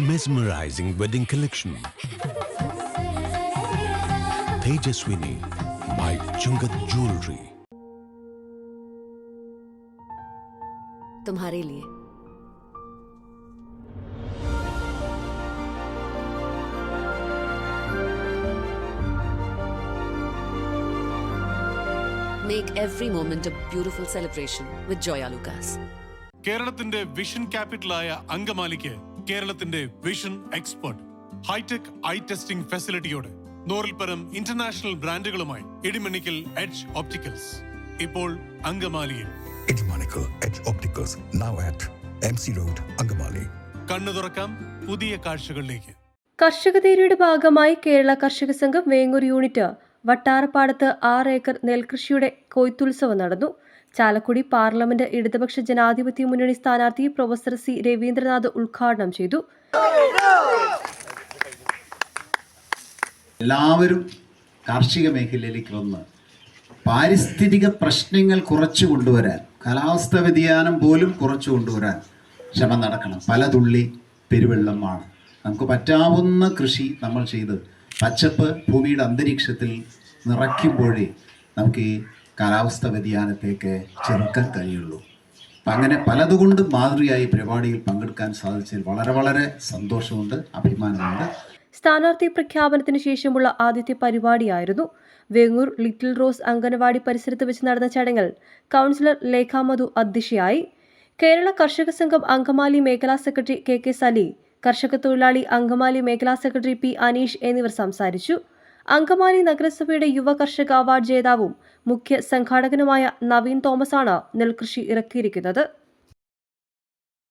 mesmerizing wedding collection. Tejaswini by Chungat Jewelry. तुम्हारे लिए Make every moment a beautiful celebration with Joya Lucas. കേരളത്തിന്റെ vision ക്യാപിറ്റലായ അങ്കമാലിക്ക് കേരളത്തിന്റെ vision expert hi tech eye testing ഫെസിലിറ്റിയോടെ നൂറിൽ പരം ഇന്റർനാഷണൽ ബ്രാൻഡുകളുമായി ഇടിമണിക്കൽ എഡ്ജ് ഓപ്റ്റിക്കൽസ് ഇപ്പോൾ അങ്കമാലിയിൽ. Edge Opticals, now at MC Road, Angamali. കണ്ണു തുറക്കാം പുതിയ കാഴ്ചകളിലേക്ക്. കർഷക തേരിയുടെ ഭാഗമായി കേരള കർഷക സംഘം വേങ്ങൂർ യൂണിറ്റ് വട്ടാറപ്പാടത്ത് ആറ് ഏക്കർ നെൽകൃഷിയുടെ കൊയ്ത്തുത്സവം നടന്നു. ചാലക്കുടി പാർലമെന്റ് ഇടതുപക്ഷ ജനാധിപത്യ മുന്നണി സ്ഥാനാർത്ഥി പ്രൊഫസർ സി രവീന്ദ്രനാഥ് ഉദ്ഘാടനം ചെയ്തു. എല്ലാവരും കാർഷിക മേഖലയിലേക്ക് വന്ന് പാരിസ്ഥിതിക പ്രശ്നങ്ങൾ കുറച്ചു കൊണ്ടുവരാൻ കാലാവസ്ഥ വ്യതിയാനം പോലും കുറച്ചു കൊണ്ടുവരാൻ ശ്രമം നടക്കണം. പല തുള്ളി പെരുവെള്ളമാണ്. നമുക്ക് പറ്റാവുന്ന കൃഷി നമ്മൾ ചെയ്ത് പച്ചപ്പ് ഭൂമിയുടെ അന്തരീക്ഷത്തിൽ നിറയ്ക്കുമ്പോഴേ നമുക്ക് ഈ കാലാവസ്ഥ വ്യതിയാനത്തേക്ക് ചെറുക്കാൻ കഴിയുള്ളൂ. അപ്പം അങ്ങനെ പലതുകൊണ്ടും മാതൃകയായി പരിപാടിയിൽ പങ്കെടുക്കാൻ സാധിച്ചതിൽ വളരെ വളരെ സന്തോഷമുണ്ട് അഭിമാനമുണ്ട്. സ്ഥാനാർത്ഥി പ്രഖ്യാപനത്തിന് ശേഷമുള്ള ആദ്യത്തെ പരിപാടിയായിരുന്നു വെങ്ങൂർ ലിറ്റിൽ റോസ് അംഗനവാടി പരിസരത്ത് വെച്ച് നടന്ന ചടങ്ങിൽ കൗൺസിലർ ലേഖാമധു അധ്യക്ഷയായി. കേരള കർഷക സംഘം അങ്കമാലി മേഖലാ സെക്രട്ടറി കെ കെ സലി കർഷക തൊഴിലാളി അങ്കമാലി മേഖലാ സെക്രട്ടറി പി അനീഷ് എന്നിവർ സംസാരിച്ചു. അങ്കമാലി നഗരസഭയുടെ യുവ കർഷക അവാർഡ് ജേതാവും മുഖ്യ സംഘാടകനുമായ നവീൻ തോമസാണ് നെൽകൃഷി ഇറക്കിയിരിക്കുന്നത്.